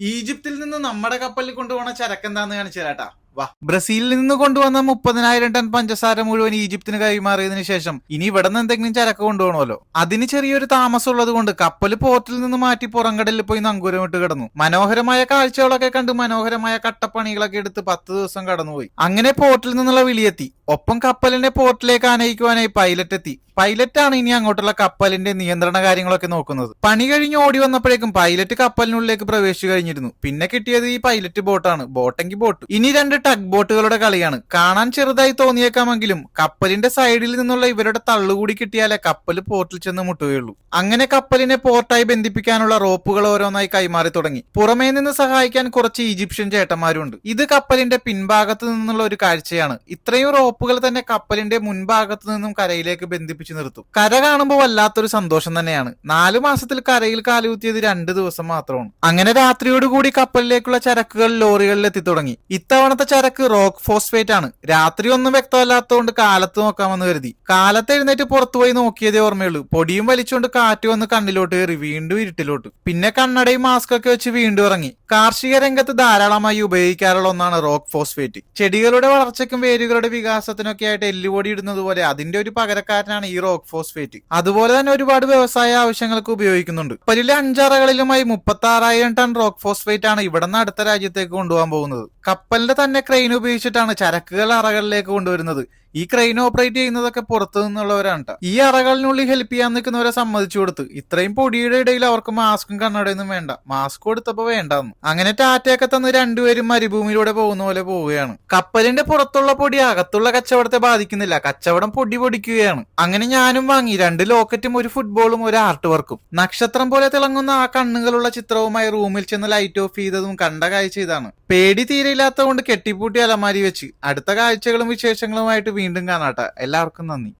ഈജിപ്തിൽ നിന്ന് നമ്മുടെ കപ്പലിൽ കൊണ്ടുപോണ ചരക്ക് എന്താന്ന് കാണിച്ചു തരാട്ടാ വാ. ബ്രസീലിൽ നിന്ന് കൊണ്ടുവന്ന മുപ്പതിനായിരം ടൺ പഞ്ചസാര മുഴുവൻ ഈജിപ്തിന് കൈമാറിയതിനു ശേഷം ഇനി ഇവിടെ നിന്ന് എന്തെങ്കിലും ചരക്ക് കൊണ്ടുപോകണമല്ലോ അതിന് ചെറിയൊരു താമസം ഉള്ളത് കൊണ്ട് കപ്പൽ പോർട്ടിൽ നിന്ന് മാറ്റി പുറംകടലിൽ പോയി നങ്കൂരമിട്ട് കിടന്നു. മനോഹരമായ കാഴ്ചകളൊക്കെ കണ്ട് മനോഹരമായ കട്ടപ്പണികളൊക്കെ എടുത്ത് പത്ത് ദിവസം കടന്നുപോയി. അങ്ങനെ പോർട്ടിൽ നിന്നുള്ള വിളിയെത്തി. ഒപ്പം കപ്പലിന്റെ പോർട്ടിലേക്ക് ആനയിക്കുവാനായി പൈലറ്റ് എത്തി. പൈലറ്റ് ആണ് ഇനി അങ്ങോട്ടുള്ള കപ്പലിന്റെ നിയന്ത്രണ കാര്യങ്ങളൊക്കെ നോക്കുന്നത്. പണി കഴിഞ്ഞ് ഓടി വന്നപ്പോഴേക്കും പൈലറ്റ് കപ്പലിനുള്ളിലേക്ക് പ്രവേശിച്ചു കഴിഞ്ഞിരുന്നു. പിന്നെ കിട്ടിയത് ഈ പൈലറ്റ് ബോട്ടാണ് ബോട്ടെങ്കിൽ ബോട്ട് ഇനി രണ്ട് ടഗ് ബോട്ടുകളുടെ കളിയാണ്. കാണാൻ ചെറുതായി തോന്നിയേക്കാമെങ്കിലും കപ്പലിന്റെ സൈഡിൽ നിന്നുള്ള ഇവരുടെ തള്ളുകൂടി കിട്ടിയാലേ കപ്പൽ പോർട്ടിൽ ചെന്ന് മുട്ടുകയുള്ളൂ. അങ്ങനെ കപ്പലിനെ പോർട്ടായി ബന്ധിപ്പിക്കാനുള്ള റോപ്പുകൾ ഓരോന്നായി കൈമാറി തുടങ്ങി. പുറമേ നിന്ന് സഹായിക്കാൻ കുറച്ച് ഈജിപ്ഷ്യൻ ചേട്ടന്മാരുണ്ട്. ഇത് കപ്പലിന്റെ പിൻഭാഗത്ത് നിന്നുള്ള ഒരു കാഴ്ചയാണ്. ഇത്രയും റോപ്പുകൾ തന്നെ കപ്പലിന്റെ മുൻഭാഗത്തു നിന്നും കരയിലേക്ക് ബന്ധിപ്പിച്ച് നിർത്തും. കര കാണുമ്പോൾ വല്ലാത്തൊരു സന്തോഷം തന്നെയാണ്. നാലു മാസത്തിൽ കരയിൽ കാലുകുത്തിയത് രണ്ട് ദിവസം മാത്രമാണ്. അങ്ങനെ രാത്രിയോടുകൂടി കപ്പലിലേക്കുള്ള ചരക്കുകൾ ലോറികളിൽ എത്തി തുടങ്ങി ഇത്തവണത്തെ ചരക്ക് റോക്ക് ഫോസ്ഫേറ്റ് ആണ് രാത്രി ഒന്നും വ്യക്തമല്ലാത്തതുകൊണ്ട് കാലത്ത് നോക്കാമെന്ന് കരുതി. കാലത്ത് എഴുന്നേറ്റ് പുറത്തുപോയി നോക്കിയതേ ഓർമ്മയുള്ളൂ. പൊടിയും വലിച്ചുകൊണ്ട് കാറ്റ് വന്ന് കണ്ണിലോട്ട് കയറി വീണ്ടും ഇരുട്ടിലോട്ട്. പിന്നെ കണ്ണടയും മാസ്ക് ഒക്കെ വെച്ച് വീണ്ടും ഇറങ്ങി. കാർഷിക രംഗത്ത് ധാരാളമായി ഉപയോഗിക്കാറുള്ള ഒന്നാണ് റോക്ക് ഫോസ്ഫേറ്റ്. ചെടികളുടെ വളർച്ചയ്ക്കും വേരുകളുടെ വികാസത്തിനൊക്കെ ആയിട്ട് എല്ലുപൊടി ഇടുന്നത് പോലെ അതിന്റെ ഒരു പകരക്കാരനാണ് ഈ റോക്ക് ഫോസ്ഫേറ്റ്. അതുപോലെ തന്നെ ഒരുപാട് വ്യവസായ ആവശ്യങ്ങൾക്ക് ഉപയോഗിക്കുന്നുണ്ട്. പലിലെ അഞ്ചാറകളിലുമായി മുപ്പത്തി ആറായിരം ടൺ റോക്ക് ഫോസ്ഫേറ്റ് ആണ് ഇവിടെ നിന്ന് അടുത്ത രാജ്യത്തേക്ക് കൊണ്ടുപോകാൻ പോകുന്നത്. കപ്പലിന്റെ തന്നെ ക്രെയിൻ ഉപയോഗിച്ചിട്ടാണ് ചരക്കുകൾ അറകളിലേക്ക് കൊണ്ടുവരുന്നത്. ഈ ക്രെയിൻ ഓപ്പറേറ്റ് ചെയ്യുന്നതൊക്കെ പുറത്തു നിന്നുള്ളവരാണ്. ഈ അറകളിനുള്ളിൽ ഹെൽപ്പ് ചെയ്യാൻ നിൽക്കുന്നവരെ സമ്മതിച്ചു കൊടുത്തു. ഇത്രയും പൊടിയുടെ ഇടയിൽ അവർക്ക് മാസ്കും കണ്ണടയൊന്നും വേണ്ട. മാസ്ക് കൊടുത്തപ്പോ വേണ്ടെന്ന്. അങ്ങനെ ടാറ്റയൊക്കെ തന്ന് രണ്ടുപേരും മരുഭൂമിയിലൂടെ പോകുന്ന പോലെ പോവുകയാണ്. കപ്പലിന്റെ പുറത്തുള്ള പൊടി അകത്തുള്ള കച്ചവടത്തെ ബാധിക്കുന്നില്ല. കച്ചവടം പൊടി പൊടിക്കുകയാണ്. അങ്ങനെ ഞാനും വാങ്ങി രണ്ട് ലോക്കറ്റും ഒരു ഫുട്ബോളും ഒരു ആർട്ട് വർക്കും നക്ഷത്രം പോലെ തിളങ്ങുന്ന ആ കണ്ണുകളുള്ള ചിത്രവുമായി റൂമിൽ ചെന്ന് ലൈറ്റ് ഓഫ് ചെയ്തതും കണ്ട കാഴ്ച ഇതാണ്. പേടി തീരെയില്ലാത്തതുകൊണ്ട് കെട്ടിപ്പൂട്ടി അലമാരി വെച്ച് അടുത്ത കാഴ്ചകളും വിശേഷങ്ങളുമായിട്ട് വീണ്ടും കാണാട്ടെ എല്ലാവർക്കും നന്ദി.